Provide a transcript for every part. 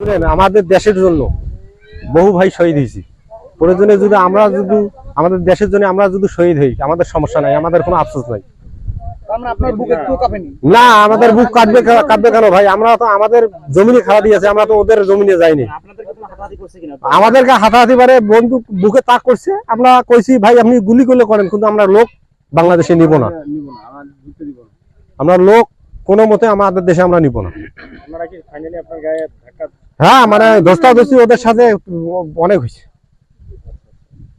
শুনেন আমাদের দেশের জন্য বহু ভাই শহীদ হয়েছি। প্রয়োজনে যদি আমরা যদি আমাদের দেশের জন্য আমরা যদি শহীদ হই আমাদের সমস্যা নাই আমাদের কোনো আফসোস নাই। কাঁপেনি? না আমাদের বুক কাটবে কাটবে কেন ভাই? আমরা তো আমাদের জমিনে খাওয়া দিয়েছে আমরা তো ওদের জমিনে যাইনি। আমাদেরকে হাতাহাতি পারে বন্দুক বুকে তাক করছে। আমরা কইছি ভাই আপনি গুলি করলে করেন কিন্তু আমরা লোক বাংলাদেশে নিব না। আমার না লোক কোনো মতে আমাদের দেশে আমরা নিব না। আপনারা কি ফাইনালি আপনার গায়ে ধাক্কা হ্যাঁ মানে দোস্তাদোস্তি ওদের সাথে অনেক হয়েছে।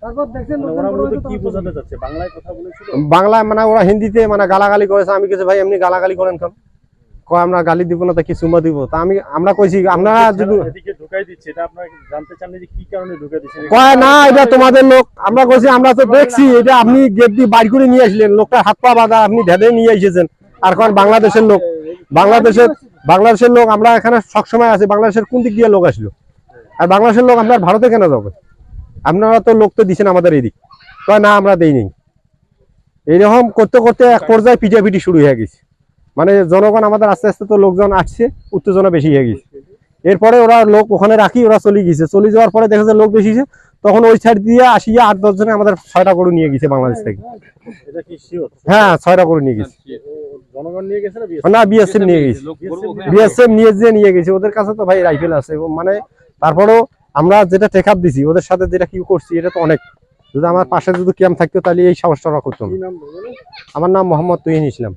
মানে বাংলায় কথা বলেছিল? বাংলায় মানে ওরা হিন্দিতে মানে গালাগালি করেছে। আমি কিছু ভাই এমনি গালাগালি করেন কেন? কয় আমরা গালি দিব না তা কি চুমা দিব? তা আমি আমরা কইছি আপনারা যদি যারা এদিকে ঢুকাই দিচ্ছে এটা আপনারা কি জানতে চান যে কি কারণে ঢুকাই দিচ্ছে? কয় না এটা তোমাদের লোক। আমরা কইছি আমরা তো দেখছি এটা আপনি গেট দিয়ে বাইর করে নিয়ে আসলেন। লোকটা হাত পা বাঁধা আপনি ঢেলে নিয়ে এসেছেন। আর কোন বাংলাদেশের লোক? বাংলাদেশের বাংলাদেশের লোক আমরা এখানে সবসময় আছি বাংলাদেশের কোন দিক দিয়ে লোক আসলো? আর বাংলাদেশের লোক আপনার ভারতে কেন যাবে? আপনারা তো লোক তো দিচ্ছেন আমাদের এদিক কয় না আমরা দেই নেই এইরকম করতে করতে এক পর্যায়ে পিটাপিটি শুরু হয়ে গেছে। মানে জনগণ আমাদের আস্তে আস্তে তো লোকজন আসছে উত্তেজনা বেশি হয়ে গেছে। এরপরে ওরা লোক ওখানে রাখি ওরা চলে গেছে। চলে যাওয়ার পরে দেখা যায় লোক বেশি তখন ওই সাইড দিয়ে আসিয়া আট দশ জনে আমাদের ছয়টা করে নিয়ে গেছে বাংলাদেশ থেকে। হ্যাঁ ছয়টা জনগণ নিয়ে গেছে। না বিএসএফ নিয়ে গেছি। বিএসএফ নিয়ে যে নিয়ে গেছি ওদের কাছে তো ভাই রাইফেল আছে। মানে তারপরেও আমরা যেটা দিছি ওদের সাথে যেটা কি করছি এটা তো অনেক। যদি আমার পাশে যদি ক্যাম্প থাকতো তাহলে এই সাহসটা আমার নাম মোহাম্মদ তুহিন ইসলাম।